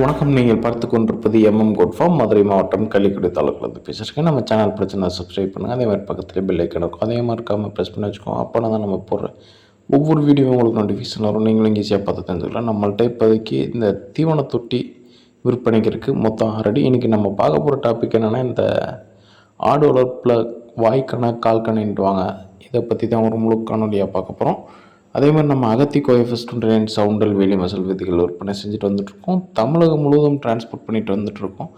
வணக்கம். நீங்கள் பார்த்து கொண்டிருப்பது எம்எம் குட் ஃபார்ம் மதுரை மாவட்டம் கள்ளிக்குடி தாலுக்கில் பேசியிருக்கேன் நம்ம சேனல் பிரச்சனை சப்ஸ்கிரைப் பண்ணுங்கள் அதே மாதிரி பக்கத்தில் பெல் ஐக்கன் இருக்கும். அதே மாதிரி இருக்காமல் ப்ரெஸ் பண்ணி வச்சுக்கோங்க. அப்போ தான் நம்ம போடுற ஒவ்வொரு வீடியோவும் உங்களுக்கு நோட்டிஃபிகேஷன் வரும். நீங்களும் ஈஸியாக பார்த்து தெரிஞ்சுக்கலாம். நம்மள்ட்ட இப்போதைக்கு இந்த தீவன தொட்டி விற்பனைக்கு இருக்குது மொத்தம் ஆறடி இன்றைக்கி நம்ம பார்க்க போகிற டாபிக் என்னென்னா இந்த ஆடு வளர்ப்பில் வாய்க்கணை கால்கணைன்ட்டுவாங்க இதை பற்றி தான் ஒரு முழு காணொலியாக பார்க்க போகிறோம் அதே மாதிரி நம்ம அகத்தி கோயஃபஸ்டுன்ற சவுண்டல் வேலி மசல் விதிகள் விற்பனை செஞ்சுட்டு வந்துட்ருக்கோம் தமிழகம் முழுவதும் டிரான்ஸ்போர்ட் பண்ணிட்டு வந்துட்ருக்கோம்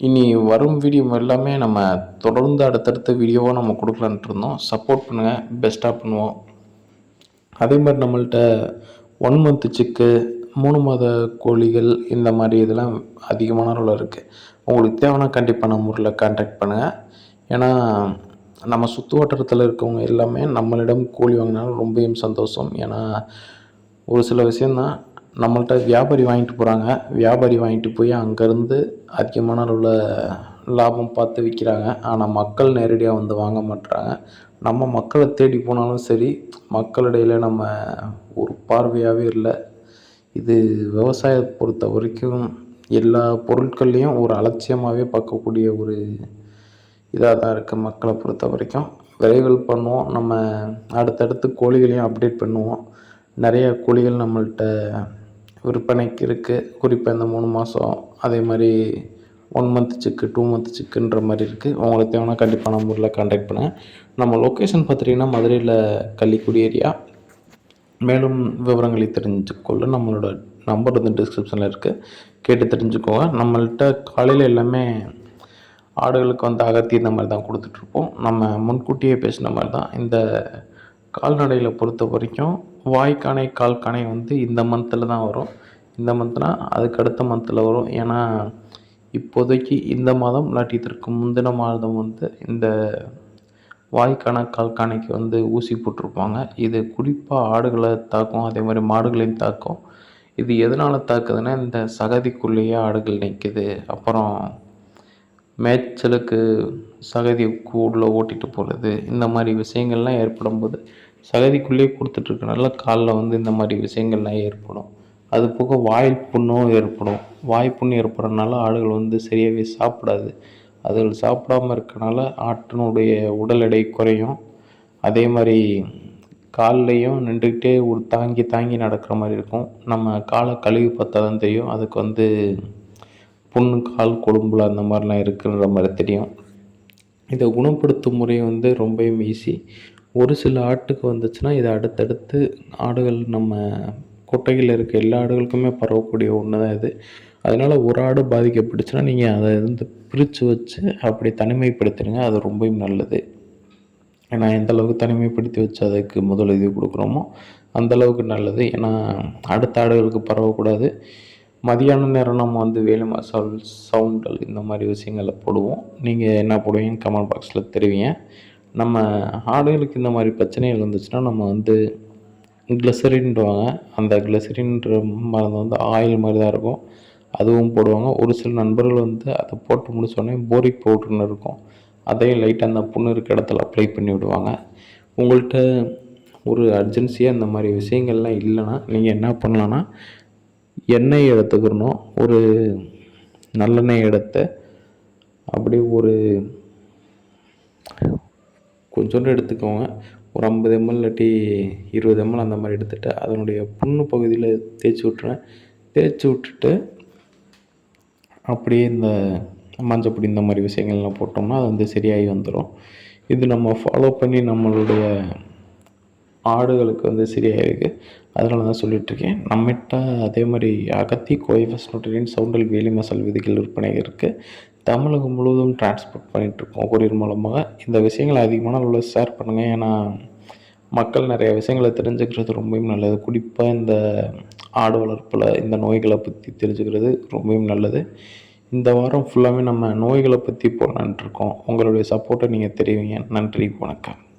இனி வரும் வீடியோ எல்லாமே நம்ம தொடர்ந்து அடுத்தடுத்த வீடியோவாக நம்ம கொடுக்கலான்ட்டு இருந்தோம். சப்போர்ட் பண்ணுங்கள் பெஸ்ட்டாக பண்ணுவோம். அதே மாதிரி நம்மள்கிட்ட ஒன் மந்த்து சிக்கு மூணு மாத கோழிகள் இந்த மாதிரி இதெல்லாம் அதிகமான அளவில் இருக்குது உங்களுக்கு தேவைன்னா கண்டிப்பாக நம்ம ஊரில் கான்டாக்ட் பண்ணுங்கள் ஏன்னா நம்ம சுற்று வட்டாரத்தில் இருக்கவங்க எல்லாமே நம்மளிடம் கூலி வாங்கினாலும் ரொம்பவும் சந்தோஷம். ஏன்னா ஒரு சில விஷயந்தான் நம்மள்ட்ட வியாபாரி வாங்கிட்டு போகிறாங்க வியாபாரி வாங்கிட்டு போய் அங்கேருந்து அதிகமான அளவில் லாபம் பார்த்து விற்கிறாங்க ஆனால் மக்கள் நேரடியாக வந்து வாங்க மாட்டுறாங்க நம்ம மக்களை தேடி போனாலும் சரி மக்களிடையில் நம்ம ஒரு பார்வையாகவே இல்லை. இது விவசாயத்தை பொறுத்த வரைக்கும் எல்லா பொருட்கள்லேயும் ஒரு அலட்சியமாகவே பார்க்கக்கூடிய ஒரு இதாக தான் இருக்குது மக்களை பொறுத்த வரைக்கும். விரைவில் பண்ணுவோம். நம்ம அடுத்தடுத்து கோழிகளையும் அப்டேட் பண்ணுவோம். நிறைய கோழிகள் நம்மள்ட்ட விற்பனைக்கு இருக்குது குறிப்பாக இந்த மூணு மாதம் அதே மாதிரி ஒன் மந்த் சிக்கு டூ மந்த் சிக்குன்ற மாதிரி இருக்குது உங்களுக்கு தேவைன்னா கண்டிப்பாக நம்ம ஊரில் கான்டாக்ட் பண்ணுங்கள் நம்ம லொக்கேஷன் பார்த்துட்டிங்கன்னா மதுரையில் கள்ளிக்குடி ஏரியா மேலும் விவரங்களை தெரிஞ்சுக்கொள்ள நம்மளோட நம்பர் வந்து டிஸ்கிரிப்ஷனில் இருக்குது கேட்டு தெரிஞ்சுக்கோங்க. நம்மள்கிட்ட காலையில் எல்லாமே ஆடுகளுக்கு வந்து அகத்தி இந்த மாதிரி தான் கொடுத்துட்ருப்போம். நம்ம முன்கூட்டியே பேசின மாதிரி தான் இந்த கால்நடையில் பொறுத்த வரைக்கும் வாய்க்கானை கால்கானை வந்து இந்த மந்தில் தான் வரும். இந்த மந்த்னால் அதுக்கு அடுத்த மந்தில் வரும். ஏன்னா இப்போதைக்கு இந்த மாதம் இல்லாட்டி இதற்கு முந்தின மாதம் வந்து இந்த வாய்க்கான கால்கானைக்கு வந்து ஊசி போட்டிருப்பாங்க. இது குறிப்பாக ஆடுகளை தாக்கும் அதே மாதிரி மாடுகளையும் தாக்கும். இது எதனால் தாக்குதுன்னா இந்த சகதிக்குள்ளேயே ஆடுகள் நிற்குது அப்புறம் மேய்ச்சலுக்கு சகதி கூடில் ஓட்டிகிட்டு போகிறது இந்த மாதிரி விஷயங்கள்லாம் ஏற்படும் போது சகதிக்குள்ளேயே கொடுத்துட்ருக்கனால காலில் வந்து இந்த மாதிரி விஷயங்கள்லாம் ஏற்படும். அது போக வாயில் புண்ணும் ஏற்படும். வாய் புண் ஏற்படுறதுனால ஆடுகள் வந்து சரியாகவே சாப்பிடாது. அதுகள் சாப்பிடாம இருக்கனால ஆட்டினுடைய உடல் எடை குறையும். அதே மாதிரி கால்லையும் நின்றுக்கிட்டே ஒரு தாங்கி தாங்கி நடக்கிற மாதிரி இருக்கும். நம்ம காலை கழுவி பார்த்தா தான் தெரியும். அதுக்கு வந்து புண்ணு கால் கொழும்புல அந்த மாதிரிலாம் இருக்குன்ற மாதிரி தெரியும். இதை குணப்படுத்தும் முறை வந்து ரொம்பவும் ஈஸி ஒரு சில ஆட்டுக்கு வந்துச்சுன்னா இதை அடுத்தடுத்து ஆடுகள் நம்ம கொட்டையில் இருக்க எல்லா ஆடுகளுக்குமே பரவக்கூடிய ஒன்று தான் இது. அதனால் ஒரு ஆடு பாதிக்கப்பட்டுச்சுன்னா நீங்கள் அதை வந்து பிரித்து வச்சு அப்படி தனிமைப்படுத்திடுங்க. அது ரொம்பவும் நல்லது. ஏன்னா எந்த அளவுக்கு தனிமைப்படுத்தி வச்சு அதுக்கு முதலுதவி கொடுக்குறோமோ அந்த அளவுக்கு நல்லது. ஏன்னா அடுத்த ஆடுகளுக்கு பரவக்கூடாது. மதியான நேரம் நம்ம வந்து வேலுமா மசால் சவுண்டல் இந்த மாதிரி விஷயங்களை போடுவோம். நீங்கள் என்ன போடுவீங்க கமெண்ட் பாக்ஸில் தெரிவிங்க. நம்ம ஆடுகளுக்கு இந்த மாதிரி பிரச்சனைகள் வந்துச்சுன்னா நம்ம வந்து கிளசரின்வாங்க அந்த கிளசரின்ற மருந்து வந்து ஆயில் மாதிரி தான் இருக்கும். அதுவும் போடுவாங்க. ஒரு சில நண்பர்கள் வந்து அதை போட்டு முடிச்சோடனே போரிக் பவுட்ருன்னு இருக்கும். அதையும் லைட்டாக அந்த புண்ணு இருக்க இடத்துல அப்ளை பண்ணி விடுவாங்க. உங்கள்கிட்ட ஒரு அர்ஜென்சியாக இந்த மாதிரி விஷயங்கள்லாம் இல்லைன்னா நீங்கள் என்ன பண்ணலான்னா எண்ணெய் எடுத்துக்கிறணும் ஒரு நல்லெண்ணெய் எடுத்து அப்படியே ஒரு கொஞ்சோண்டு எடுத்துக்கோங்க. ஒரு ஐம்பது எம்எல் இல்லாட்டி இருபது எம்எல் அந்த மாதிரி எடுத்துகிட்டு அதனுடைய புண்ணு பகுதியில் தேய்ச்சி விட்டுறேன் தேய்ச்சி விட்டுட்டு அப்படியே இந்த மஞ்சப்பொடி இந்த மாதிரி விஷயங்கள்லாம் போட்டோம்னா அது வந்து சரியாகி வந்துடும் இது நம்ம ஃபாலோ பண்ணி நம்மளுடைய ஆடுகளுக்கு வந்து சரியாகிருக்கு அதனால தான் சொல்லிகிட்ருக்கேன் நம்மகிட்ட அதே மாதிரி அகத்தி கோயஃபஸ் நோட்டின் சவுண்டல் வேலி மசால் விதிகள் விற்பனை இருக்குது தமிழகம் முழுவதும் டிரான்ஸ்போர்ட் பண்ணிகிட்ருக்கோம் கொரியர் மூலமாக. இந்த விஷயங்களை அதிகமான அளவில் ஷேர் பண்ணுங்கள் ஏன்னா மக்கள் நிறைய விஷயங்களை தெரிஞ்சுக்கிறது ரொம்பவும் நல்லது. குறிப்பாக இந்த ஆடு வளர்ப்பில் இந்த நோய்களை பற்றி தெரிஞ்சுக்கிறது ரொம்பவும் நல்லது. இந்த வாரம் ஃபுல்லாகவே நம்ம நோய்களை பற்றி போடலான்ட்டு இருக்கோம் உங்களுடைய சப்போர்ட்டை நீங்கள் தெரிவிங்க. நன்றி வணக்கம்.